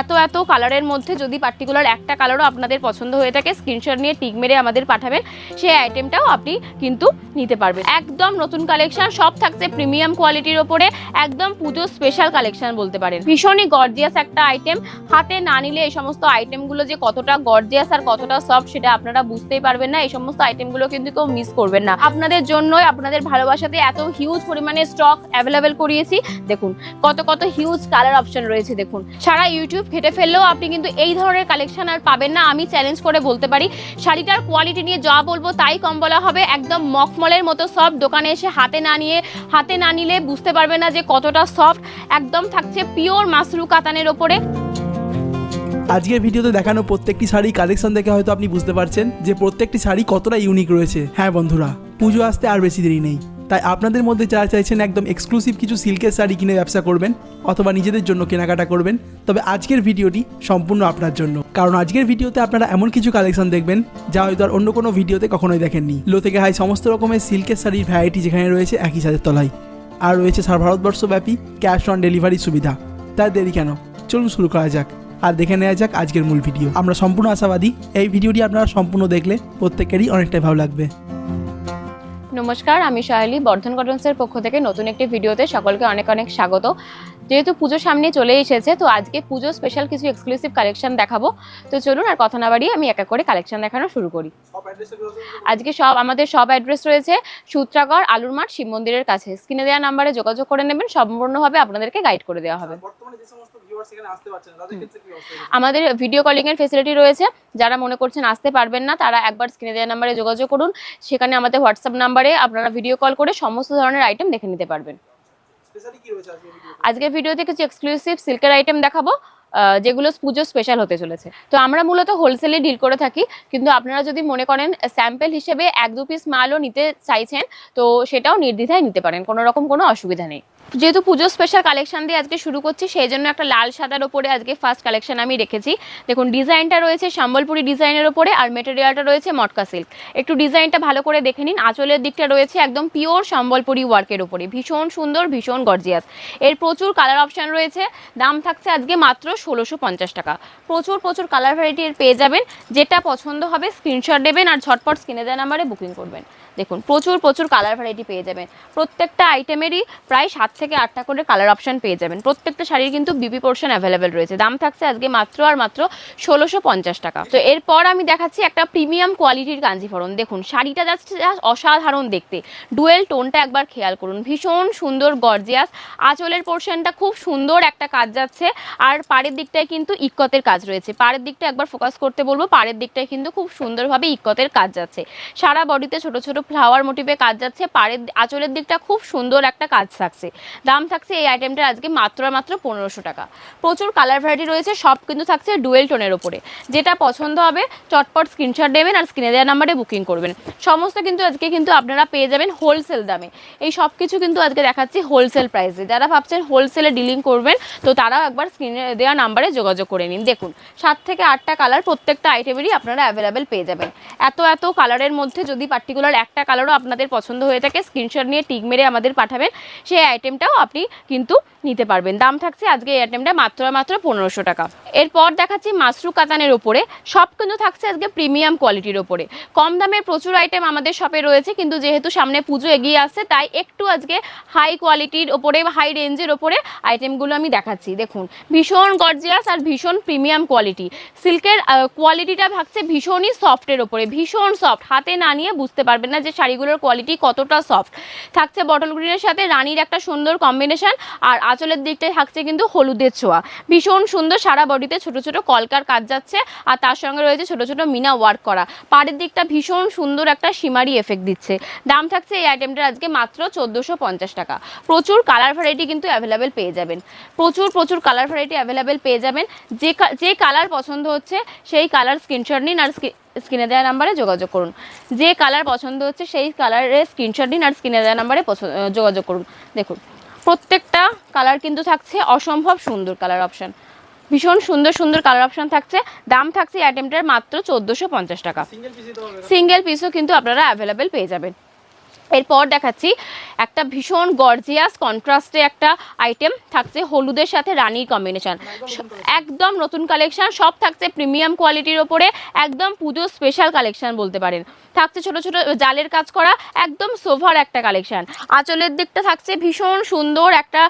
এত এত কালারের মধ্যে যদি পার্টিকুলার একটা কালারও আপনাদের পছন্দ হয়ে থাকে স্ক্রিনশট নিয়ে টিক মেরে আমাদের পাঠাবেন। সেই আইটেমটাও আপনি কিন্তু নিতে পারবেন। একদম নতুন কালেকশন সব থাকছে প্রিমিয়াম কোয়ালিটির ওপরে, একদম পুজো স্পেশাল কালেকশন বলতে পারেন। ভীষণই গর্জিয়াস একটা আইটেম হাতে না নিলে এই সমস্ত আইটেমগুলো যে কতটা গর্জিয়াস আর কতটা সফট সেটা আপনারা বুঝতেই পারবেন না। এই সমস্ত আইটেমগুলো কিন্তু কেউ মিস করবেন না। আপনাদের জন্যই, আপনাদের ভালোবাসাতে এত হিউজ পরিমাণে স্টক অ্যাভেলেবেল করিয়েছি। দেখুন, কত কত হিউজ কালার অপশন রয়েছে, দেখুন। সারা ইউটিউব ঘেটে ফেললেও আপনি কিন্তু এই ধরনের কালেকশন আর পাবেন না। আমি চ্যালেঞ্জ করে বলতে পারি, শাড়িটার কোয়ালিটি নিয়ে যা বলব তাই কম বলা হবে। একদম মখমলের মতো সব দোকানে এসে হাতে না নিয়ে, হাতে না নিলে বুঝতে পারবে না যে কতটা সফট একদম থাকছে পিওর মাসরু কাতানের ওপরে। আজকের ভিডিওতে দেখানো প্রত্যেকটি শাড়ি কালেকশন দেখে হয়তো আপনি বুঝতে পারছেন যে প্রত্যেকটি শাড়ি কতটা ইউনিক রয়েছে। হ্যাঁ বন্ধুরা, পুজো আসতে আর বেশি দেরি নেই। তাই আপনাদের মধ্যে যারা চাইছেন একদম এক্সক্লুসিভ কিছু সিল্কের শাড়ি কিনে ব্যবসা করবেন অথবা নিজেদের জন্য কেনাকাটা করবেন, তবে আজকের ভিডিওটি সম্পূর্ণ আপনার জন্য। কারণ আজকের ভিডিওতে আপনারা এমন কিছু কালেকশন দেখবেন, যা হয়তো আর অন্য কোনো ভিডিওতে কখনোই দেখেননি। লো থেকে হাই সমস্ত রকমের সিল্কের শাড়ির ভ্যারাইটি যেখানে রয়েছে একই সাথে তলায়। আর রয়েছে সারা ভারতবর্ষব্যাপী ক্যাশ অন ডেলিভারি সুবিধা। তাই দেরি কেন? চলুন শুরু করা যাক। আর দেখে নেওয়া যাক আজকের মূল ভিডিও। আমরা সম্পূর্ণ আশাবাদী, এই ভিডিওটি আপনারা সম্পূর্ণ দেখলে প্রত্যেকেরই অনেকটাই ভালো লাগবে। নমস্কার আমি সাহেলি বর্ধন কটন্সের পক্ষ থেকে নতুন একটি ভিডিওতে সকলকে অনেক অনেক স্বাগত। যেহেতু পুজো সামনে চলে এসেছে, তো আজকে পুজো স্পেশাল কিছু এক্সক্লুসিভ কালেকশন দেখাবো। তো চলুন আর কথা না বাড়িয়ে আমি এক করে কালেকশন দেখানো শুরু করি। আজকে সব, আমাদের সব অ্যাড্রেস রয়েছে সূত্রাগড় আলুর মাঠ শিব মন্দিরের কাছে। স্ক্রিনে দেওয়া নাম্বারে যোগাযোগ করে নেবেন, সম্পূর্ণভাবে আপনাদেরকে গাইড করে দেওয়া হবে। আমাদের ভিডিও কলিং এর ফেসিলিটি রয়েছে। যারা মনে করছেন আসতে পারবেন না, তারা একবার স্ক্রিনে দেওয়া নাম্বারে যোগাযোগ করুন। সেখানে আমাদের হোয়াটসঅ্যাপ নাম্বারে আপনারা ভিডিও কল করে সমস্ত ধরনের আইটেম দেখে নিতে পারবেন। আজকে আজকের ভিডিওতে কিছু এক্সক্লুসিভ সিল্কের আইটেম দেখাবো যেগুলো পুজো স্পেশাল হতে চলেছে। তো আমরা মূলত হোলসেলে ডিল করে থাকি, কিন্তু আপনারা যদি মনে করেন স্যাম্পেল হিসেবে এক দু পিস মালও নিতে চাইছেন, তো সেটাও নির্দ্বিধায় নিতে পারেন, কোনো রকম কোনো অসুবিধা নেই। যেহেতু পুজো স্পেশাল কালেকশন দিয়ে আজকে শুরু করছি, সেই জন্য একটা লাল সাদার ওপরে আজকে ফার্স্ট কালেকশন আমি রেখেছি। দেখুন, ডিজাইনটা রয়েছে সম্বলপুরি ডিজাইনের ওপরে আর মেটেরিয়ালটা রয়েছে মটকা সিল্ক একটু ডিজাইনটা ভালো করে দেখে নিন। আঁচলের দিকটা রয়েছে একদম পিওর সম্বলপুরি ওয়ার্কের ওপরে ভীষণ সুন্দর, ভীষণ গর্জিয়াস এর প্রচুর কালার অপশন রয়েছে। দাম থাকছে আজকে মাত্র ষোলোশো পঞ্চাশ টাকা। প্রচুর প্রচুর কালার ভ্যারাইটি এর পেয়ে যাবেন। যেটা পছন্দ হবে স্ক্রিনশট দেবেন আর ঝটপট স্ক্রিনে দেওয়া নাম্বারে বুকিং করবেন। দেখুন, প্রচুর প্রচুর কালার ভ্যারাইটি পেয়ে যাবেন। প্রত্যেকটা আইটেমেরই প্রায় সাত থেকে আটটা করে কালার অপশন পেয়ে যাবেন। প্রত্যেকটা শাড়ির কিন্তু বিপি পোর্শন অ্যাভেলেবেল রয়েছে। দাম থাকছে আজকে মাত্র আর মাত্র ষোলোশো পঞ্চাশ টাকা। তো এরপর আমি দেখাচ্ছি একটা প্রিমিয়াম কোয়ালিটির কাঞ্জিভরণ দেখুন, শাড়িটা just অসাধারণ দেখতে। ডুয়েল টোনটা একবার খেয়াল করুন। ভীষণ সুন্দর গর্জিয়াস আঁচলের পোর্শনটা খুব সুন্দর একটা কাজ যাচ্ছে। আর পাড়ের দিকটায় কিন্তু ইক্কতের কাজ রয়েছে। পাড়ের দিকটা একবার ফোকাস করতে বলব, পাড়ের দিকটায় কিন্তু খুব সুন্দরভাবে ইক্কতের কাজ যাচ্ছে। সারা বডিতে ছোট ছোট ফ্লাওয়ার মোটিভে কাজ যাচ্ছে, পাড়ের আঁচলের দিকটা খুব সুন্দর একটা কাজ থাকছে। দাম থাকছে এই আইটেমটা আজকে মাত্র মাত্র পনেরোশো টাকা। প্রচুর কালার ভ্যারাইটি রয়েছে, সব কিন্তু থাকছে ডুয়েল টোনের ওপরে যেটা পছন্দ হবে, চটপট স্ক্রিনশট দেবেন আর স্ক্রিনে দেওয়া নাম্বারে বুকিং করবেন। সমস্ত কিন্তু আজকে কিন্তু আপনারা পেয়ে যাবেন হোলসেল দামে। এই সব কিছু কিন্তু আজকে দেখাচ্ছি হোলসেল প্রাইসে যারা ভাবছেন হোলসেলে ডিলিং করবেন, তো তারাও একবার স্ক্রিনে দেওয়া নাম্বারে যোগাযোগ করে নিন। দেখুন, সাত থেকে আটটা কালার প্রত্যেকটা আইটেমেরই আপনারা অ্যাভেলেবেল পেয়ে যাবেন। এত এত কালারের মধ্যে যদি পার্টিকুলার একটা কালারও আপনাদের পছন্দ হয়ে থাকে স্ক্রিনশট নিয়ে টিক মেরে আমাদের পাঠাবেন, সেই আইটেমটাও আপনি কিন্তু নিতে পারবেন। দাম থাকছে আজকে এই আইটেমটা মাত্র মাত্র পনেরোশো টাকা। এরপর দেখাচ্ছি মাসরু কাতানের ওপরে সব কিন্তু থাকছে আজকে প্রিমিয়াম কোয়ালিটির ওপরে কম দামের প্রচুর আইটেম আমাদের শপে রয়েছে, কিন্তু যেহেতু সামনে পুজো এগিয়ে আসছে, তাই একটু আজকে হাই কোয়ালিটির ওপরে হাই রেঞ্জের ওপরে আইটেমগুলো আমি দেখাচ্ছি। দেখুন, ভীষণ গর্জিয়াস আর ভীষণ প্রিমিয়াম কোয়ালিটি সিল্কের কোয়ালিটিটা থাকছে ভীষণই সফটের ওপরে ভীষণ সফট হাতে না নিয়ে বুঝতে পারবেন না যে শাড়িগুলোর কোয়ালিটি কতটা সফট থাকছে বটল গ্রিনের সাথে রানীর একটা সুন্দর কম্বিনেশন আর আঁচলের দিকটায় থাকছে কিন্তু হলুদের ছোঁয়া। ভীষণ সুন্দর সারা বডিতে ছোট ছোট কলকার কাজ যাচ্ছে, আর তার সঙ্গে রয়েছে ছোট ছোট মিনা ওয়ার্ক করা। পাড়ের দিকটা ভীষণ সুন্দর একটা সীমারি এফেক্ট দিচ্ছে। দাম থাকছে এই আইটেমটার আজকে মাত্র চোদ্দোশো টাকা। প্রচুর কালার ভ্যারাইটি কিন্তু অ্যাভেলেবেল পেয়ে যাবেন। প্রচুর প্রচুর কালার ভ্যারাইটি অ্যাভেলেবেল পেয়ে যাবেন। যে যে কালার পছন্দ হচ্ছে, সেই কালার স্ক্রিনশট নিন আর স্ক্রিনে দেওয়া নাম্বারে যোগাযোগ করুন। যে কালার পছন্দ হচ্ছে সেই কালারের স্ক্রিনশট নিন আর স্ক্রিনে দেওয়া নাম্বারে যোগাযোগ করুন। দেখুন প্রত্যেকটা কালার কিন্তু থাকছে অসম্ভব সুন্দর কালার অপশান ভীষণ সুন্দর সুন্দর কালার অপশান থাকছে। দাম থাকছে আইটেমটার মাত্র চোদ্দোশো পঞ্চাশ টাকা। সিঙ্গেল পিসও কিন্তু আপনারা অ্যাভেলেবেল পেয়ে যাবেন। এরপর দেখাচ্ছি একটা ভীষণ গর্জিয়াস কন্ট্রাস্টে একটা আইটেম থাকছে হলুদের সাথে রানির কম্বিনেশন একদম নতুন কালেকশান সব থাকছে প্রিমিয়াম কোয়ালিটির ওপরে, একদম পুজো স্পেশাল কালেকশান বলতে পারেন। থাকছে ছোট ছোট জালের কাজ করা, একদম সোভার একটা কালেকশান আঁচলের দিকটা থাকছে ভীষণ সুন্দর একটা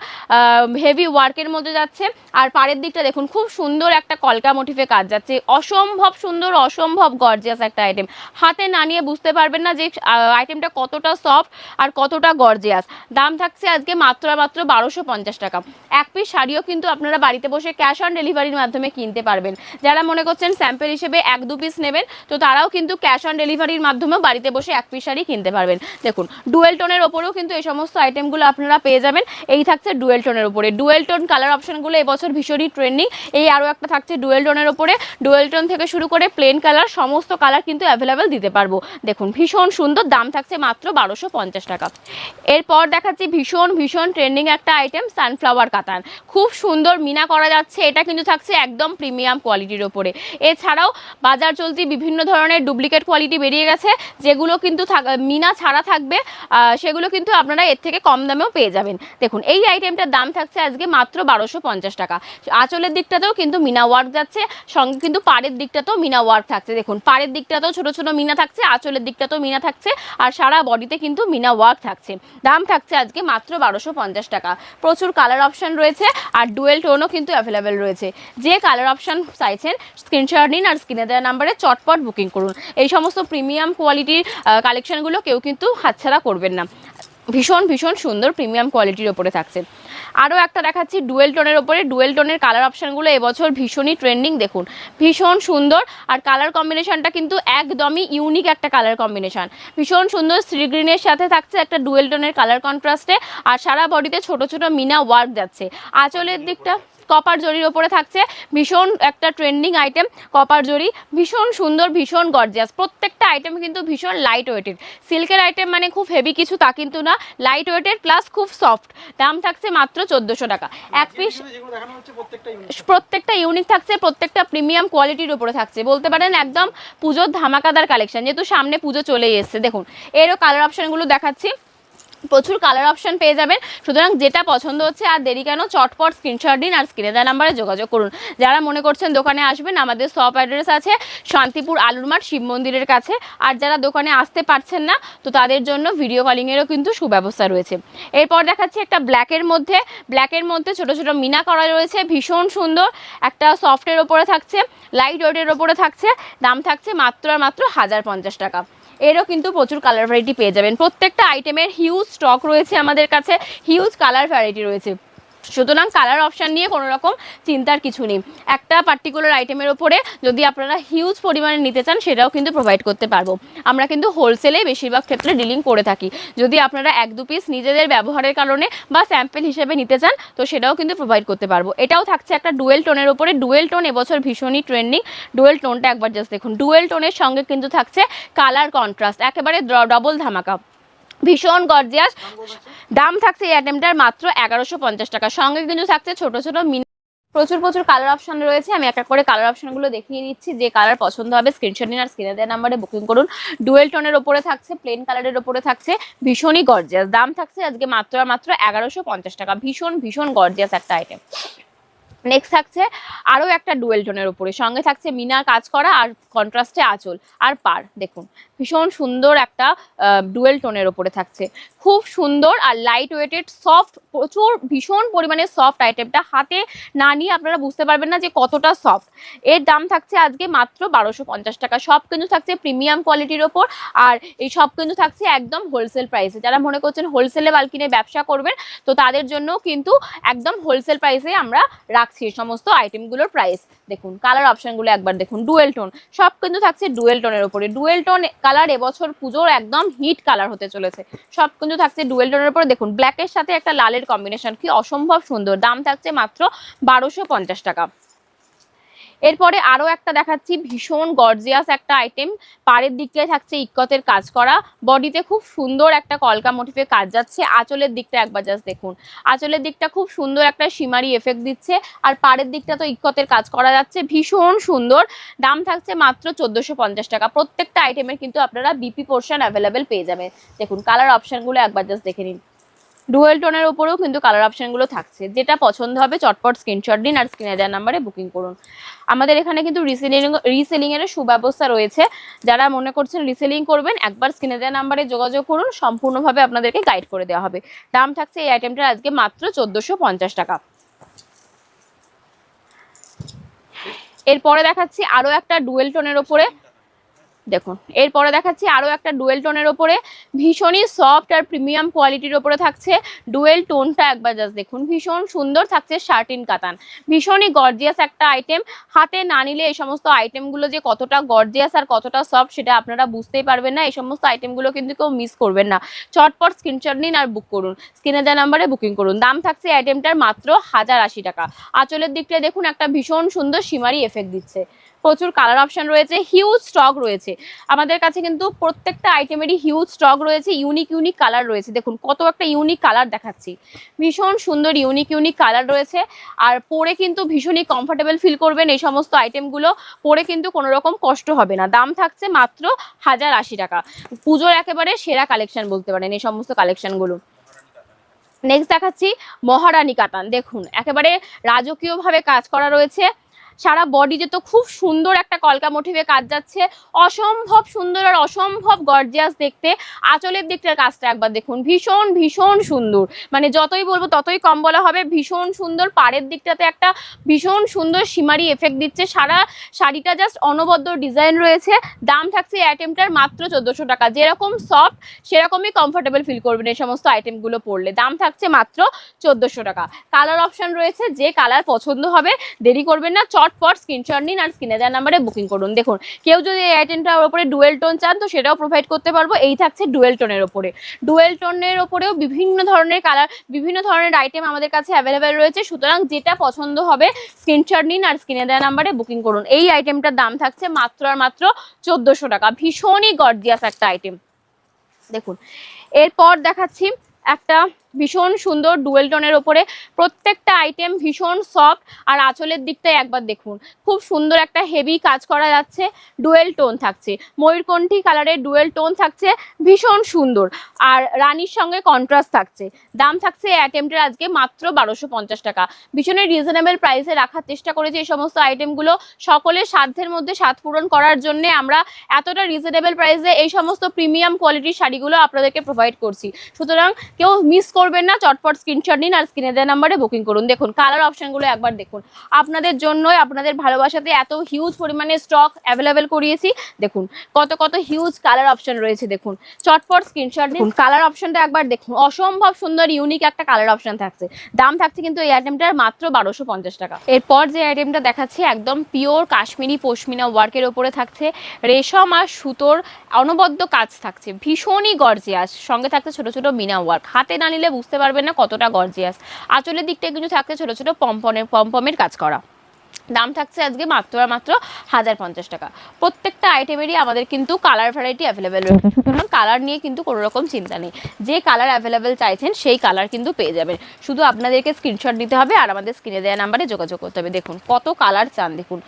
হেভি ওয়ার্কের মধ্যে যাচ্ছে। আর পাড়ের দিকটা দেখুন, খুব সুন্দর একটা কলকা মোটিফে কাজ যাচ্ছে। অসম্ভব সুন্দর, অসম্ভব গর্জিয়াস একটা আইটেম হাতে না নিয়ে বুঝতে পারবেন না যে আইটেমটা কতটা সফট আর কতটা গর্জিয়াস দাম থাকছে আজকে মাত্র মাত্র বারোশো পঞ্চাশ টাকা। এক পিস শাড়িও কিন্তু আপনারা বাড়িতে বসে ক্যাশ অন ডেলিভারির মাধ্যমে কিনতে পারবেন। যারা মনে করছেন স্যাম্পেল হিসেবে এক দু পিস নেবেন, তো তারাও কিন্তু ক্যাশ অন ডেলিভারির মাধ্যমেও বাড়িতে বসে এক পিস শাড়ি কিনতে পারবেন। দেখুন ডুয়েল টোনের ওপরেও কিন্তু এই সমস্ত আইটেমগুলো আপনারা পেয়ে যাবেন। এই থাকছে ডুয়েল টোনের ওপরে। ডুয়েল টোন কালার অপশনগুলো এবছর ভীষণই ট্রেন্ডিং এই আরও একটা থাকছে ডুয়েল টোনের ওপরে। ডুয়েল টোন থেকে শুরু করে প্লেন কালার সমস্ত কালার কিন্তু অ্যাভেলেবেল দিতে পারব। দেখুন, ভীষণ সুন্দর, দাম থাকছে মাত্র বারোশো পঞ্চাশ টাকা। এরপর দেখাচ্ছি ভীষণ ভীষণ ট্রেন্ডিং একটা আইটেম সানফ্লাওয়ার কাতান। খুব সুন্দর মিনা করা যাচ্ছে, এটা কিন্তু থাকছে একদম প্রিমিয়াম কোয়ালিটির ওপরে। এছাড়াও বাজার চলতি বিভিন্ন ধরনের ডুপ্লিকেট কোয়ালিটি বেরিয়ে গেছে, যেগুলো কিন্তু মিনা ছাড়া থাকবে সেগুলো কিন্তু আপনারা এর থেকে কম দামেও পেয়ে যাবেন। দেখুন, এই আইটেমটার দাম থাকছে আজকে মাত্র বারোশো পঞ্চাশ টাকা। আঁচলের দিকটাতেও কিন্তু মিনা ওয়ার্ক যাচ্ছে সঙ্গে কিন্তু পাড়ের দিকটাতেও মিনা ওয়ার্ক থাকছে। দেখুন, পাড়ের দিকটাতেও ছোট ছোট মিনা থাকছে, আঁচলের দিকটাতেও মিনা থাকছে, আর সারা বডিতে কিন্তু মিনা ওয়ার্ক থাকছে। দাম থাকছে আজকে মাত্র বারোশো পঞ্চাশ টাকা। প্রচুর কালার অপশান রয়েছে আর ডুয়েল টোনও কিন্তু অ্যাভেলেবেল রয়েছে। যে কালার অপশান চাইছেন স্ক্রিনশট নিন আর স্ক্রিনে দেওয়া নাম্বারে চটপট বুকিং করুন। এই সমস্ত প্রিমিয়াম কোয়ালিটির কালেকশানগুলো কেউ কিন্তু হাতছাড়া করবেন না। ভীষণ ভীষণ সুন্দর প্রিমিয়াম কোয়ালিটির ওপরে থাকছে। আরও একটা দেখাচ্ছি ডুয়েল টোনের ওপরে। ডুয়েল টোনের কালার অপশানগুলো এবছর ভীষণই ট্রেন্ডিং দেখুন। ভীষণ সুন্দর আর কালার কম্বিনেশানটা কিন্তু একদমই ইউনিক একটা কালার কম্বিনেশান ভীষণ সুন্দর গ্রিনের সাথে থাকছে একটা ডুয়েল টোনের কালার কন্ট্রাস্টে আর সারা বডিতে ছোট ছোট মিনা ওয়ার্ক যাচ্ছে। আঁচলের দিকটা কপার জরির ওপরে থাকছে। ভীষণ একটা ট্রেন্ডিং আইটেম কপার জরি। ভীষণ সুন্দর ভীষণ গর্জিয়াস প্রত্যেকটা আইটেম কিন্তু ভীষণ লাইট ওয়েটেড সিল্কের আইটেম মানে খুব হেভি কিছু তা কিন্তু না। লাইট ওয়েটেড প্লাস খুব সফট দাম থাকছে মাত্র চোদ্দোশো টাকা। এক পিস প্রত্যেকটা ইউনিক থাকছে। প্রত্যেকটা প্রিমিয়াম কোয়ালিটির উপরে থাকছে। বলতে পারেন একদম পুজোর ধামাকাদার কালেকশন যেহেতু সামনে পুজো চলেই এসছে। দেখুন এরও কালার অপশানগুলো দেখাচ্ছি। প্রচুর কালার অপশন পেয়ে যাবেন। সুতরাং যেটা পছন্দ হচ্ছে আর দেরি কেন, চটপট স্ক্রিনশট দিন আর স্ক্রিনে দেওয়া নাম্বারে যোগাযোগ করুন। যারা মনে করছেন দোকানে আসবেন, আমাদের শপ অ্যাড্রেস আছে শান্তিপুর আলুর মাঠ, শিব মন্দিরের কাছে। আর যারা দোকানে আসতে পারছেন না, তো তাদের জন্য ভিডিও কলিংয়েরও কিন্তু সুব্যবস্থা রয়েছে। এরপর দেখাচ্ছি একটা ব্ল্যাকের মধ্যে। ব্ল্যাকের মধ্যে ছোট ছোট মিনা করা রয়েছে, ভীষণ সুন্দর। একটা সফটের ওপরে থাকছে লাইট ওয়েটের ওপরে থাকছে, দাম থাকছে মাত্র আর মাত্র হাজার পঞ্চাশ টাকা। এরও কিন্তু প্রচুর কালার ভ্যারাইটি পেয়ে যাবেন। প্রত্যেকটা আইটেমের হিউজ স্টক রয়েছে আমাদের কাছে। হিউজ কালার ভ্যারাইটি রয়েছে। সুতরাং কালার অপশান নিয়ে কোনো রকম চিন্তার কিছু নেই। একটা পার্টিকুলার আইটেমের ওপরে যদি আপনারা হিউজ পরিমাণে নিতে চান, সেটাও কিন্তু প্রোভাইড করতে পারব। আমরা কিন্তু হোলসেলে বেশিরভাগ ক্ষেত্রে ডিলিং করে থাকি। যদি আপনারা এক দু পিস নিজেদের ব্যবহারের কারণে বা স্যাম্পেল হিসেবে নিতে চান, তো সেটাও কিন্তু প্রোভাইড করতে পারব। এটাও থাকছে একটা ডুয়েল টোনের ওপরে ডুয়েল টোন এবছর ভীষণই ট্রেন্ডিং ডুয়েল টোনটা একবার জাস্ট দেখুন। ডুয়েল টোনের সঙ্গে কিন্তু থাকছে কালার কন্ট্রাস্ট একেবারে ডবল ধামাকা। ভীষণ গর্জিয়াস। দাম থাকছে এই আইটেমটার মাত্র এগারোশো পঞ্চাশ টাকা। সঙ্গে কিন্তু থাকছে ছোট ছোট মিনি প্রচুর প্রচুর কালার অপশন রয়েছে। আমি এক এক করে কালার অপশনগুলো দেখিয়ে দিচ্ছি। যে কালার পছন্দ হবে স্ক্রিনশট নিন আর স্ক্রিনে দেওয়া নাম্বারে বুকিং করুন। ডুয়েল টোনের ওপরে থাকছে প্লেন কালারের ওপরে থাকছে। ভীষণই গর্জিয়াস দাম থাকছে আজকে মাত্র আর মাত্র এগারোশো টাকা। ভীষণ ভীষণ গর্জিয়াস একটা আইটেম নেক্সট থাকছে আরও একটা ডুয়েল টোনের উপরে। সঙ্গে থাকছে মিনা কাজ করা আর কন্ট্রাস্টে আঁচল আর পার। দেখুন, ভীষণ সুন্দর একটা ডুয়েল টোনের ওপরে থাকছে। খুব সুন্দর আর লাইট ওয়েটেড সফট প্রচুর ভীষণ পরিমাণে সফট আইটেমটা হাতে না নিয়ে আপনারা বুঝতে পারবেন না যে কতটা সফট এর দাম থাকছে আজকে মাত্র বারোশো পঞ্চাশ টাকা। সব কিন্তু থাকছে প্রিমিয়াম কোয়ালিটির ওপর আর এই সব কিন্তু থাকছে একদম হোলসেল প্রাইসে যারা মনে করছেন হোলসেলে বালকিনে ব্যবসা করবেন, তো তাদের জন্য কিন্তু একদম হোলসেল প্রাইসে আমরা রাখছি সমস্ত আইটেমগুলোর প্রাইস দেখুন কালার অপশনগুলো একবার দেখুন ডুয়েল টোন সব কিন্তু থাকছে ডুয়েল টোনের উপরে। ডুয়েল টোন কালার এবছর পুজোর একদম হিট কালার হতে চলেছে। সব কিন্তু থাকছে ডুয়েল টোনের উপরে। দেখুন ব্ল্যাকের সাথে একটা লালের কম্বিনেশন কি অসম্ভব সুন্দর। দাম থাকছে মাত্র বারোশো টাকা। এরপরে আরও একটা দেখাচ্ছি, ভীষণ গর্জিয়াস একটা আইটেম পাড়ের দিকটায় থাকছে ইক্কতের কাজ করা। বডিতে খুব সুন্দর একটা কলকা মোটিফে কাজ যাচ্ছে। আঁচলের দিকটা একবার জাস্ট দেখুন। আঁচলের দিকটা খুব সুন্দর একটা সীমারি এফেক্ট দিচ্ছে। আর পাড়ের দিকটা তো ইক্কতের কাজ করা যাচ্ছে। ভীষণ সুন্দর। দাম থাকছে মাত্র চোদ্দোশো টাকা। প্রত্যেকটা আইটেমের কিন্তু আপনারা বিপি পোর্শন অ্যাভেলেবেল পেয়ে যাবেন। দেখুন কালার অপশনগুলো একবার জাস্ট দেখে নিন। ডুয়েল টোনের উপরেও কিন্তু কালার অপশনগুলো থাকছে। যেটা পছন্দ হবে, চটপট স্ক্রিনশট দিন আর স্ক্রিনে দেওয়ার নাম্বারে বুকিং করুন। আমাদের এখানে কিন্তু রিসেলিং রিসেলিং এর সুব্যবস্থা রয়েছে। যারা মনে করছেন রিসেলিং করবেন, একবার স্ক্রিনে দেওয়া নাম্বারে যোগাযোগ করুন, সম্পূর্ণভাবে আপনাদেরকে গাইড করে দেওয়া হবে। দাম থাকছে এই আইটেমটার আজকে মাত্র চোদ্দোশো টাকা। এরপরে দেখাচ্ছি আরও একটা ডুয়েল টোনের ওপরে দেখুন, এরপরে দেখাচ্ছি আরও একটা ডুয়েল টোনের ওপরে। ভীষণই সফট আর প্রিমিয়াম কোয়ালিটির ওপরে থাকছে ডুয়েল টোনটা একবার জাস্ট দেখুন। ভীষণ সুন্দর থাকছে শার্টিন কাতান। ভীষণই গর্জিয়াস একটা আইটেম হাতে না নিলে এই সমস্ত আইটেমগুলো যে কতটা গর্জিয়াস আর কতটা সফট সেটা আপনারা বুঝতেই পারবেন না। এই সমস্ত আইটেমগুলো কিন্তু কেউ মিস করবেন না। চটপট স্ক্রিনশট নিন আর বুক করুন। স্ক্রিনে দেওয়া নাম্বারে বুকিং করুন। দাম থাকছে আইটেমটার মাত্র হাজার আশি টাকা। আঁচলের দিকটা দেখুন, একটা ভীষণ সুন্দর সীমারি এফেক্ট দিচ্ছে। প্রচুর কালার অপশন রয়েছে হিউজ স্টক রয়েছে। আমাদের কাছে কিন্তু প্রত্যেকটা আইটেমেরই হিউজ স্টক রয়েছে ইউনিক ইউনিক কালার রয়েছে। দেখুন, কত একটা ইউনিক কালার দেখাচ্ছি। ভীষণ সুন্দর ইউনিক ইউনিক কালার রয়েছে। আর পরে কিন্তু ভীষণই কমফোর্টেবল ফিল করবেন এই সমস্ত আইটেমগুলো পরে কিন্তু কোনো রকম কষ্ট হবে না। দাম থাকছে মাত্র হাজার আশি টাকা। পুজোর একেবারে সেরা কালেকশন বলতে পারেন এই সমস্ত কালেকশনগুলো নেক্সট দেখাচ্ছি মহারানী কাতান। দেখুন, একেবারে রাজকীয়ভাবে কাজ করা রয়েছে। সারা বডিতে তো খুব সুন্দর একটা কলকা মোটিভে কাজ যাচ্ছে। অসম্ভব সুন্দর আর অসম্ভব গর্জিয়াস দেখতে। আঁচলের দিকটার কাজটা একবার দেখুন। ভীষণ ভীষণ সুন্দর। মানে যতই বলব ততই কম বলা হবে। ভীষণ সুন্দর। পাড়ের দিকটাতে একটা ভীষণ সুন্দর সীমারি এফেক্ট দিচ্ছে। সারা শাড়িটা জাস্ট অনবদ্য ডিজাইন রয়েছে। দাম থাকছে এই আইটেমটার মাত্র চোদ্দোশো টাকা। যেরকম সফট সেরকমই কমফোর্টেবল ফিল করবেন এই সমস্ত আইটেমগুলো পরলে। দাম থাকছে মাত্র চোদ্দোশো টাকা। কালার অপশন রয়েছে। যে কালার পছন্দ হবে, দেরি করবেন না। চটপট স্ক্রিনশট নিন আর স্ক্রিনে দেওয়ার নাম্বারে বুকিং করুন। দেখুন, কেউ যদি এই আইটেমটার উপরে ডুয়েল টোন চান, তো সেটাও প্রোভাইড করতে পারব। এই থাকছে ডুয়েল টোনের ওপরে ডুয়েল টোনের ওপরেও বিভিন্ন ধরনের কালার বিভিন্ন ধরনের আইটেম আমাদের কাছে অ্যাভেলেবেল রয়েছে। সুতরাং যেটা পছন্দ হবে স্ক্রিনশট নিন আর স্ক্রিনে দেওয়া নাম্বারে বুকিং করুন। এই আইটেমটার দাম থাকছে মাত্র আর মাত্র চোদ্দোশো টাকা। ভীষণই গর্জিয়াস একটা আইটেম দেখুন, এরপর দেখাচ্ছি একটা ভীষণ সুন্দর ডুয়েল টোনের ওপরে প্রত্যেকটা আইটেম ভীষণ সফট আর আঁচলের দিকটা একবার দেখুন। খুব সুন্দর একটা হেভি কাজ করা যাচ্ছে, ডুয়েল টোন থাকছে। ময়ূরকণ্ঠী কালারের ডুয়েল টোন থাকছে, ভীষণ সুন্দর। আর রানীর সঙ্গে কন্ট্রাস্ট থাকছে। দাম থাকছে আইটেমটার আজকে মাত্র বারোশো পঞ্চাশ টাকা। ভীষণই রিজনেবল প্রাইসে রাখার চেষ্টা করেছি এই সমস্ত আইটেমগুলো। সকলের সাধ্যের মধ্যে স্বাদ পূরণ করার জন্য আমরা এতটা রিজনেবল প্রাইসে এই সমস্ত প্রিমিয়াম কোয়ালিটির শাড়িগুলো আপনাদেরকে প্রোভাইড করছি। সুতরাং কেউ মিস করবেন না চটপট স্ক্রিনশট নিন আর স্ক্রিনে দেওয়া নাম্বারে বুকিং করুন। দেখুন কালার অপশনগুলো একবার দেখুন। আপনাদের জন্যই আপনাদের ভালোবাসাতে এত হিউজ পরিমাণে স্টক অ্যাভেলেবেল করিয়েছি। দেখুন কত কত হিউজ কালার অপশন রয়েছে দেখুন। চটপট স্ক্রিনশট নিন। কালার অপশনটা একবার দেখুন। অসম্ভব সুন্দর ইউনিক একটা কালার অপশন থাকছে। দাম থাকছে কিন্তু এই আইটেমটার মাত্র বারোশো পঞ্চাশ টাকা। এরপর যে আইটেমটা দেখাচ্ছি একদম পিওর কাশ্মীরি পশমিনা ওয়ার্কের ওপরে থাকছে। রেশম আর সুতোর অনবদ্য কাজ থাকছে। ভীষণই গর্জিয়াস সঙ্গে থাকছে ছোট ছোট মিনা ওয়ার্ক হাতে না নিলে বুঝতে পারবেন না কতটা গর্জিয়াস আঁচলের দিকটা কিন্তু থাকছে ছোটো ছোটো পম্পনের পম্পমের কাজ করা দাম থাকছে আজকে মাত্র আর মাত্র হাজার পঞ্চাশ টাকা। প্রত্যেকটা আইটেমেরই আমাদের কিন্তু কালার ভ্যারাইটি অ্যাভেলেবেল রয়েছে। সুতরাং কালার নিয়ে কিন্তু কোনো রকম চিন্তা নেই। যে কালার অ্যাভেলেবেল চাইছেন, সেই কালার কিন্তু পেয়ে যাবেন। শুধু আপনাদেরকে স্ক্রিনশট নিতে হবে আর আমাদের স্ক্রিনে দেওয়া নাম্বারে যোগাযোগ করতে হবে। দেখুন, কত কালার চান, দেখুন।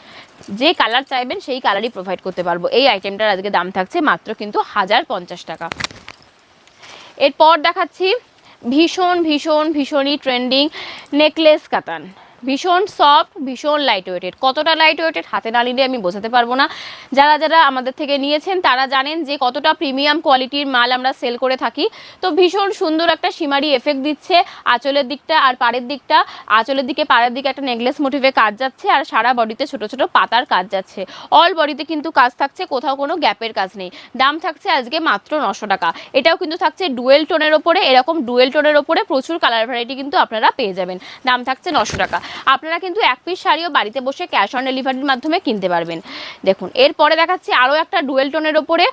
যে কালার চাইবেন, সেই কালারই প্রোভাইড করতে পারব। এই আইটেমটার আজকে দাম থাকছে মাত্র কিন্তু হাজার পঞ্চাশ টাকা। এরপর দেখাচ্ছি ভীষণ ভীষণ ভীষণই ট্রেন্ডিং নেকলেস কাতান। ভীষণ সফট, ভীষণ লাইট ওয়েটেড কতটা লাইট ওয়েটেড হাতে না নিলে আমি বোঝাতে পারব না। যারা যারা আমাদের থেকে নিয়েছেন, তারা জানেন যে কতটা প্রিমিয়াম কোয়ালিটির মাল আমরা সেল করে থাকি। তো ভীষণ সুন্দর একটা সীমারি এফেক্ট দিচ্ছে আঁচলের দিকটা আর পাড়ের দিকটা। আঁচলের দিকে পাড়ের দিকে একটা নেকলেস মোটিভে কাজ যাচ্ছে আর সারা বডিতে ছোট ছোট পাতার কাজ যাচ্ছে। অল বডিতে কিন্তু কাজ থাকছে, কোথাও কোনো গ্যাপের কাজ নেই। দাম থাকছে আজকে মাত্র নশো টাকা। এটাও কিন্তু থাকছে ডুয়েল টোনের ওপরে, এরকম ডুয়েল টোনের ওপরে প্রচুর কালার ভ্যারাইটি কিন্তু আপনারা পেয়ে যাবেন। দাম থাকছে নশো টাকা। আপনারা কিন্তু এক পিস শাড়িও বাড়িতে বসে ক্যাশ অন ডেলিভারির মাধ্যমে কিনতে পারবেন। দেখুন, এরপরে দেখাচ্ছি আরও একটা ডুয়েল টোনের ওপরে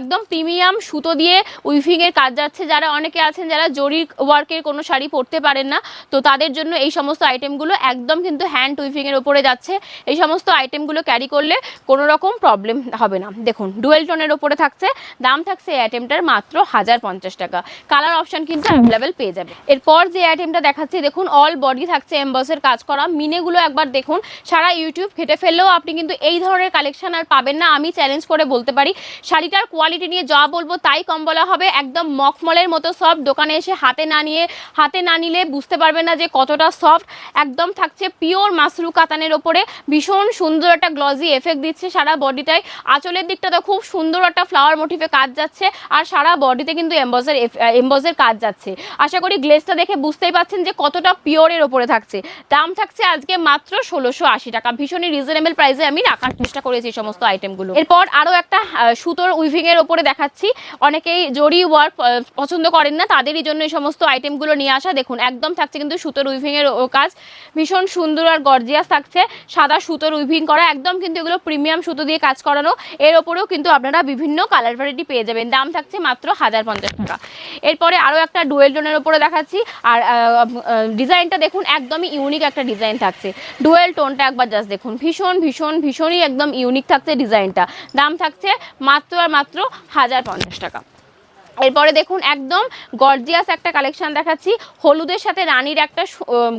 একদম প্রিমিয়াম সুতো দিয়ে উইভিংয়ের কাজ যাচ্ছে। যারা অনেকে আছেন, যারা জরি ওয়ার্কের কোনো শাড়ি পরতে পারেন না, তো তাদের জন্য এই সমস্ত আইটেমগুলো একদম কিন্তু হ্যান্ড উইভিংয়ের ওপরে যাচ্ছে। এই সমস্ত আইটেমগুলো ক্যারি করলে কোনো রকম প্রবলেম হবে না। দেখুন ডুয়েল টোনের ওপরে থাকছে, দাম থাকছে এই আইটেমটার মাত্র হাজার পঞ্চাশ টাকা। কালার অপশন কিন্তু অ্যাভেলেবেল পেয়ে যাবে। এরপর যে আইটেমটা দেখাচ্ছি, দেখুন অল বডি থাকছে এমবসের কাজ করা মিনেগুলো একবার দেখুন। সারা ইউটিউব ঘেটে ফেললেও আপনি কিন্তু এই ধরনের কালেকশন আর পাবেন না। আমি চ্যালেঞ্জ করে বলতে পারি, শাড়িটার কোয়ালিটি নিয়ে যা বলব তাই কম বলা হবে। একদম মখমলের মতো সফট দোকানে এসে হাতে না নিয়ে, হাতে না নিলে বুঝতে পারবেন না যে কতটা সফট একদম থাকছে পিওর মাসরু কাতানের ওপরে। ভীষণ সুন্দর একটা গ্লজি এফেক্ট দিচ্ছে সারা বডিটায়। আঁচলের দিকটা তো খুব সুন্দর একটা ফ্লাওয়ার মোটিভে কাজ যাচ্ছে আর সারা বডিতে কিন্তু এম্বজের এম্বজের কাজ যাচ্ছে। আশা করি গ্লেসটা দেখে বুঝতেই পাচ্ছেন যে কতটা পিওরের ওপরে থাকছে। দাম থাকছে আজকে মাত্র ষোলোশো আশি টাকা। ভীষণই রিজনেবল প্রাইসে আমি রাখার চেষ্টা করেছি এই সমস্ত আইটেমগুলো এরপর আরও একটা সুতোর উইভিং এর ওপরে দেখাচ্ছি। অনেকেই জরি ওয়ার্ক পছন্দ করেন না, তাদেরই জন্য এই সমস্ত আইটেমগুলো নিয়ে আসা। দেখুন, একদম থাকছে কিন্তু সুতোর উইভিং এর ও- কাজ। ভীষণ সুন্দর আর গর্জিয়াস থাকছে। সাদা সুতোর উইভিং করা, একদম কিন্তু এগুলো প্রিমিয়াম সুতো দিয়ে কাজ করানো। এর ওপরেও কিন্তু আপনারা বিভিন্ন কালার ভ্যারাইটি পেয়ে যাবেন। দাম থাকছে মাত্র হাজার পঞ্চাশ টাকা। এরপরে আরও একটা ডুয়েল টোনের ওপরে দেখাচ্ছি। আর ডিজাইনটা দেখুন, একদমই ইউনিক একটা ডিজাইন থাকছে। ডুয়েল টোনটা একবার জাস্ট দেখুন। ভীষণ ভীষণ, ভীষণই একদম ইউনিক থাকছে ডিজাইনটা দাম থাকছে মাত্র আর মাত্র হাজার পঞ্চাশ টাকা। এরপরে দেখুন একদম গর্জিয়াস একটা কালেকশন দেখাচ্ছি। হলুদের সাথে রানীর একটা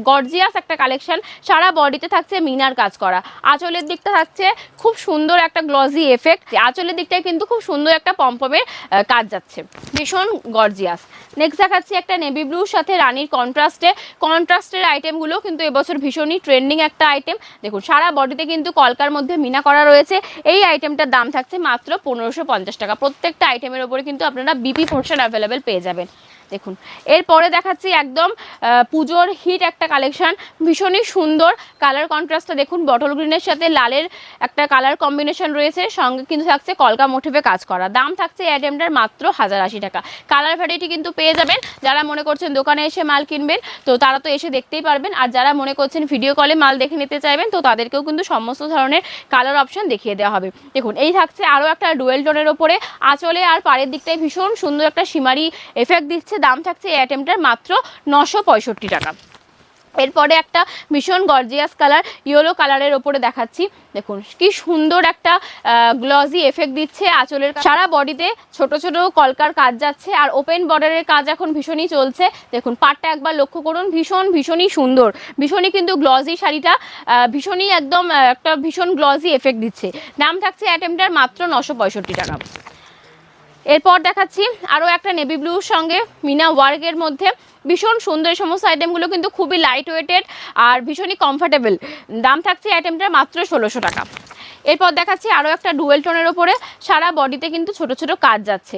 গর্জিয়াস একটা কালেকশন সারা বডিতে থাকছে মিনার কাজ করা। আঁচলের দিকটা থাকছে খুব সুন্দর একটা গ্লজি এফেক্ট আঁচলের দিকটায় কিন্তু খুব সুন্দর একটা পম্পমের কাজ যাচ্ছে। ভীষণ গর্জিয়াস নেক্সট দেখাচ্ছি একটা নেভি ব্লুর সাথে রানীর কন্ট্রাস্টে কন্ট্রাস্টের আইটেমগুলো কিন্তু এবছর ভীষণই ট্রেন্ডিং একটা আইটেম দেখুন, সারা বডিতে কিন্তু কলকার মধ্যে মিনা করা রয়েছে। এই আইটেমটার দাম থাকছে মাত্র পনেরোশো টাকা। প্রত্যেকটা আইটেমের ওপরে কিন্তু আপনারা বিপি পোর্শন অ্যাভেলেবেল পেয়ে যাবেন। দেখুন। এরপরে দেখাচ্ছি একদম পুজোর হিট একটা কালেকশন। ভীষণই সুন্দর কালার কন্ট্রাস্টটা দেখুন, বটল গ্রিনের সাথে লালের একটা কালার কম্বিনেশন রয়েছে, সঙ্গে কিন্তু থাকছে কলকা মোটিভে কাজ করা। দাম থাকছে আইটেমটার মাত্র হাজার আশি টাকা। কালার ভ্যারাইটি কিন্তু পেয়ে যাবেন, যারা মনে করছেন দোকানে এসে মাল কিনবেন, তো তারা তো এসে দেখতেই পারবেন। আর যারা মনে করছেন ভিডিও কলে মাল দেখে নিতে চাইবেন, তো তাদেরকেও কিন্তু সমস্ত ধরনের কালার অপশন দেখিয়ে দেওয়া হবে। দেখুন, এই থাকছে আরও একটা ডুয়েল টোনের ওপরে। আঁচলে আর পাড়ের দিকটায় ভীষণ সুন্দর একটা সীমারি এফেক্ট দিচ্ছে। দাম থাকছে এই আইটেমটার মাত্র নশো টাকা। এরপরে একটা ভীষণ গর্জিয়াস কালার ইয়েলো কালারের ওপরে দেখাচ্ছি। দেখুন, কি সুন্দর একটা গ্লজি এফেক্ট দিচ্ছে আঁচলের সারা বডিতে ছোট ছোট কলকার কাজ যাচ্ছে আর ওপেন বর্ডারের কাজ এখন ভীষণই চলছে। দেখুন, পাটটা একবার লক্ষ্য করুন, ভীষণ, ভীষণই সুন্দর। ভীষণই কিন্তু গ্লজি শাড়িটা ভীষণই একদম একটা ভীষণ গ্লজি এফেক্ট দিচ্ছে। দাম থাকছে অ্যাটেমটার মাত্র নশো টাকা। এরপর দেখাচ্ছি আরও একটা নেভি ব্লুর সঙ্গে মিনা ওয়ার্কের মধ্যে। ভীষণ সুন্দর এই সমস্ত আইটেমগুলো কিন্তু খুবই লাইট ওয়েটেড আর ভীষণই কমফোর্টেবল দাম থাকছে আইটেমটার মাত্র ষোলোশো টাকা। এরপর দেখাচ্ছি আরও একটা ডুয়েল টোনের ওপরে। সারা বডিতে কিন্তু ছোট ছোট কাজ যাচ্ছে।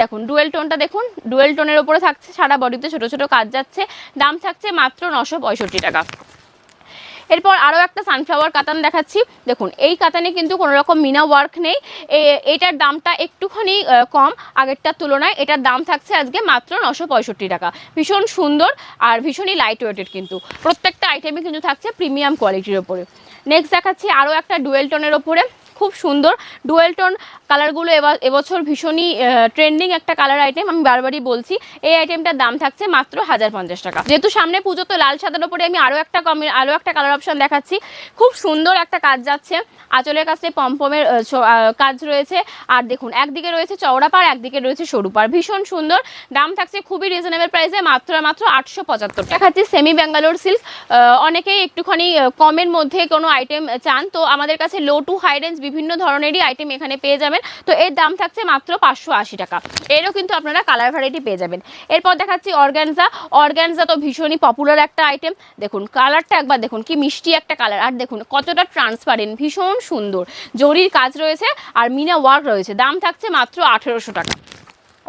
দেখুন ডুয়েল টোনটা দেখুন ডুয়েল টোনের ওপরে থাকছে, সারা বডিতে ছোট ছোট কাজ যাচ্ছে। দাম থাকছে মাত্র নশো টাকা। এরপর আরও একটা সানফ্লাওয়ার কাতান দেখাচ্ছি। দেখুন, এই কাতানে কিন্তু কোনো রকম মিনা ওয়ার্ক নেই। এটার দামটা একটুখানি কম, আগেরটার তুলনায় এটার দাম থাকছে আজকে মাত্র নশো টাকা। ভীষণ সুন্দর আর ভীষণই লাইট ওয়েটেড কিন্তু। প্রত্যেকটা আইটেমই কিন্তু থাকছে প্রিমিয়াম কোয়ালিটির ওপরে নেক্সট দেখাচ্ছি আরও একটা ডুয়েল টোনের ওপরে। খুব সুন্দর। ডুয়েল টোন কালারগুলো এবা- এবছর ভীষণই ট্রেন্ডিং একটা কালার আইটেম আমি বারবারই বলছি, এই আইটেমটার দাম থাকছে মাত্র হাজার পঞ্চাশ টাকা। যেহেতু সামনে পুজো, তো লাল সাদার ওপরে আমি আরও একটা কমে আরও একটা কালার অপশন দেখাচ্ছি। খুব সুন্দর একটা কাজ যাচ্ছে। আঁচলের কাছে পম্পমের কাজ রয়েছে। আর দেখুন, একদিকে রয়েছে চওড়া পাড় একদিকে রয়েছে সরু পাড় ভীষণ সুন্দর। দাম থাকছে খুবই রিজনেবল প্রাইসে মাত্র মাত্র আটশো পঁচাত্তর দেখাচ্ছি সেমি ব্যাঙ্গালোর সিল্ক অনেকেই একটুখানি কমের মধ্যে কোনো আইটেম চান। তো আমাদের কাছে লো টু হাই রেঞ্জ বিভিন্ন ধরনেরই আইটেম এখানে পেয়ে যাবেন। তো এর দাম থাকছে মাত্র পাঁচশো আশি টাকা। এরও কিন্তু আপনারা কালার ভ্যারাইটি পেয়ে যাবেন। এরপর দেখাচ্ছি অর্গ্যানজা অর্গ্যানজা তো ভীষণই পপুলার একটা আইটেম দেখুন কালারটা একবার দেখুন, কি মিষ্টি একটা কালার আর দেখুন, কতটা ট্রান্সপারেন্ট ভীষণ সুন্দর। জরির কাজ রয়েছে আর মিনা ওয়ার্ক রয়েছে। দাম থাকছে মাত্র আঠেরোশো টাকা।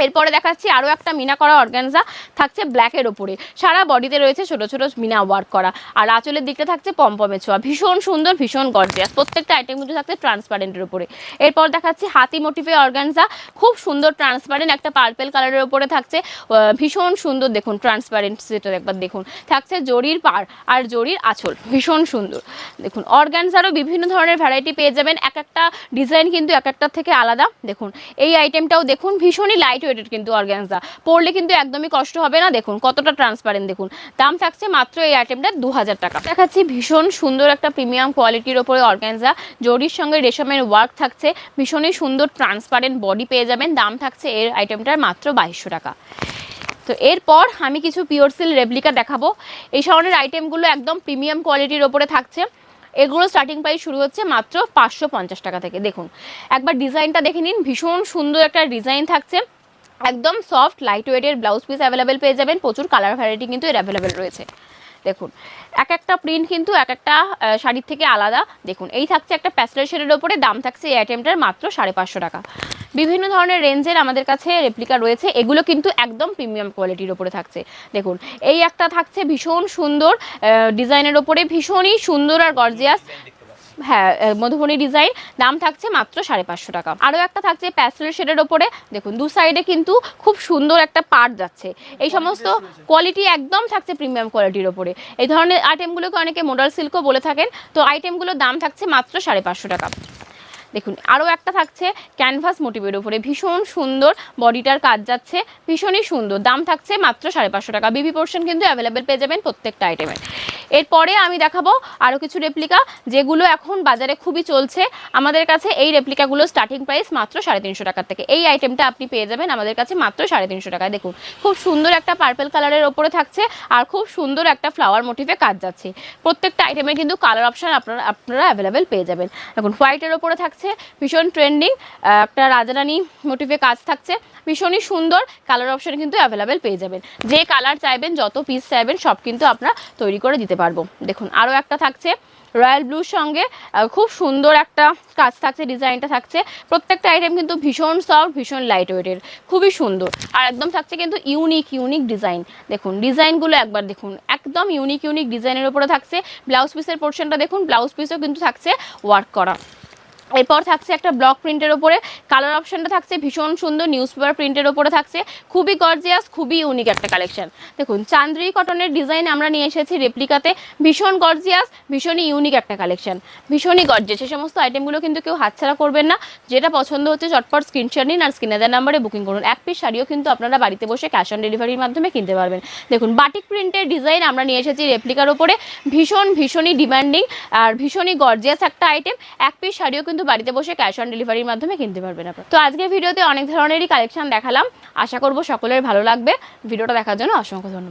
এরপরে দেখাচ্ছি আরও একটা মিনা করা অর্গানজা থাকছে ব্ল্যাকের ওপরে। সারা বডিতে রয়েছে ছোট ছোট মিনা ওয়ার্ক করা। আর আঁচলের দিকটা থাকছে পম্পমে ছোঁয়া। ভীষণ সুন্দর, ভীষণ গর্জিয়াস প্রত্যেকটা আইটেম কিন্তু থাকছে ট্রান্সপারেন্টের উপরে। এরপর দেখাচ্ছি হাতি মোটিভে অর্গানজা। খুব সুন্দর ট্রান্সপারেন্ট একটা পার্পেল কালারের উপরে থাকছে। ভীষণ সুন্দর দেখুন ট্রান্সপারেন্ট সেটা একবার দেখুন। থাকছে জরির পার আর জরির আঁচল। ভীষণ সুন্দর। দেখুন, অর্গানজারও বিভিন্ন ধরনের ভ্যারাইটি পেয়ে যাবেন। এক একটা ডিজাইন কিন্তু এক একটার থেকে আলাদা। দেখুন, এই আইটেমটাও দেখুন। ভীষণই লাইট ওয়েটেড কিন্তু অর্গানজা পরলে কিন্তু একদমই কষ্ট হবে না, দেখুন, কতটা ট্রান্সপারেন্ট দেখুন। দাম থাকছে মাত্র এই আইটেমটা দু হাজার টাকা। দেখাচ্ছি ভীষণ সুন্দর একটা প্রিমিয়াম কোয়ালিটির ওপরে অর্গানজা জরির সঙ্গে রেশমের ওয়ার্ক থাকছে, ভীষণই সুন্দর ট্রান্সপারেন্ট বডি পেয়ে যাবেন। দাম থাকছে এর আইটেমটার মাত্র বাইশশো টাকা। তো এরপর আমি কিছু পিওর সিল রেপ্লিকা দেখাবো। এই ধরনের আইটেমগুলো একদম প্রিমিয়াম কোয়ালিটির ওপরে থাকছে। এগুলো স্টার্টিং প্রাইস শুরু হচ্ছে মাত্র পাঁচশো পঞ্চাশ টাকা থেকে। দেখুন, একবার ডিজাইনটা দেখে নিন। ভীষণ সুন্দর একটা ডিজাইন থাকছে। একদম সফট লাইট ওয়েটের ব্লাউজ পিস অ্যাভেলেবেল পেয়ে যাবেন। প্রচুর কালার ভ্যারাইটি কিন্তু এর অ্যাভেলেবেল রয়েছে। দেখুন, এক একটা প্রিন্ট কিন্তু এক একটা শাড়ির থেকে আলাদা। দেখুন, এই থাকছে একটা প্যাস্টেল শেডের ওপরে, দাম থাকছে এই আইটেমটার মাত্র সাড়ে পাঁচশো টাকা। বিভিন্ন ধরনের রেঞ্জের আমাদের কাছে রেপ্লিকা রয়েছে। এগুলো কিন্তু একদম প্রিমিয়াম কোয়ালিটির ওপরে থাকছে। দেখুন, এই একটা থাকছে ভীষণ সুন্দর ডিজাইনের ওপরে ভীষণই সুন্দর আর গর্জিয়াস হ্যাঁ মধুবনী ডিজাইন দাম থাকছে মাত্র সাড়ে পাঁচশো টাকা। আরও একটা থাকছে প্যাস্টেল শেডের ওপরে। দেখুন দু সাইডে কিন্তু খুব সুন্দর একটা পার্ট যাচ্ছে। এই সমস্ত কোয়ালিটি একদম থাকছে প্রিমিয়াম কোয়ালিটির ওপরে। এই ধরনের আইটেমগুলোকে অনেকে মোডাল সিল্কও বলে থাকেন। তো আইটেমগুলোর দাম থাকছে মাত্র সাড়ে পাঁচশো টাকা। দেখুন, আরও একটা থাকছে ক্যানভাস মোটিভের উপরে। ভীষণ সুন্দর বডিটার কাজ যাচ্ছে, ভীষণই সুন্দর। দাম থাকছে মাত্র সাড়ে পাঁচশো টাকা। বিবি পোর্শন কিন্তু অ্যাভেলেবেল পেয়ে যাবেন প্রত্যেকটা আইটেমের এরপরে আমি দেখাবো আরও কিছু রেপ্লিকা যেগুলো এখন বাজারে খুবই চলছে। আমাদের কাছে এই রেপ্লিকাগুলো স্টার্টিং প্রাইস মাত্র সাড়ে তিনশো টাকার থেকে। এই আইটেমটা আপনি পেয়ে যাবেন আমাদের কাছে মাত্র সাড়ে তিনশো টাকায়। দেখুন, খুব সুন্দর একটা পার্পেল কালারের ওপরে থাকছে আর খুব সুন্দর একটা ফ্লাওয়ার মোটিভে কাজ যাচ্ছে। প্রত্যেকটা আইটেমের কিন্তু কালার অপশন আপনারা আপনারা অ্যাভেলেবেল পেয়ে যাবেন। দেখুন হোয়াইটের ওপরে থাকছে ভীষণ ট্রেন্ডিং একটা রাজারানী মোটিভে কাজ থাকছে। ভীষণই সুন্দর কালার অপশন কিন্তু অ্যাভেলেবেল পেয়ে যাবেন। যে কালার চাইবেন, যত পিস চাইবেন, সব কিন্তু আমরা তৈরি করে দিতে পারব। দেখুন, আরও একটা থাকছে রয়্যাল ব্লুর সঙ্গে খুব সুন্দর একটা কাজ থাকছে, ডিজাইনটা থাকছে। প্রত্যেকটা আইটেম কিন্তু ভীষণ সফট ভীষণ লাইট ওয়েটের খুবই সুন্দর। আর একদম থাকছে কিন্তু ইউনিক ইউনিক ডিজাইন দেখুন ডিজাইনগুলো একবার দেখুন, একদম ইউনিক ইউনিক ডিজাইনের উপরে থাকছে। ব্লাউজ পিসের পোর্শনটা দেখুন ব্লাউজ পিসও কিন্তু থাকছে ওয়ার্ক করা। এরপর থাকছে একটা ব্লক প্রিন্টের ওপরে। কালার অপশনটা থাকছে ভীষণ সুন্দর নিউজ পেপার প্রিন্টের ওপরে থাকছে। খুবই গর্জিয়াস খুবই ইউনিক একটা কালেকশন দেখুন চান্দ্রি কটনের ডিজাইন আমরা নিয়ে এসেছি রেপ্লিকাতে ভীষণ গর্জিয়াস ভীষণই ইউনিক একটা কালেকশন ভীষণই গর্জিয়াস সেই সমস্ত আইটেমগুলো কিন্তু কেউ হাতছাড়া করবেন না। যেটা পছন্দ হচ্ছে, চটপট স্ক্রিনশট নিন আর স্ক্রিনে দেওয়ার নাম্বারে বুকিং করুন। এক পিস শাড়িও কিন্তু আপনারা বাড়িতে বসে ক্যাশ অন ডেলিভারির মাধ্যমে কিনতে পারবেন। দেখুন বাটিক প্রিন্টের ডিজাইন আমরা নিয়ে এসেছি রেপ্লিকার ওপরে। ভীষণ, ভীষণই ডিমান্ডিং আর ভীষণই গর্জিয়াস একটা আইটেম এক পিস শাড়িও কিন্তু বাড়িতে বসে ক্যাশ অন ডেলিভারির মাধ্যমে কিনতে পারবেন আপনারা। তো আজকের ভিডিওতে অনেক ধরনেরই কালেকশন দেখালাম। আশা করব সকলের ভালো লাগবে। ভিডিওটা দেখার জন্য অসংখ্য ধন্যবাদ।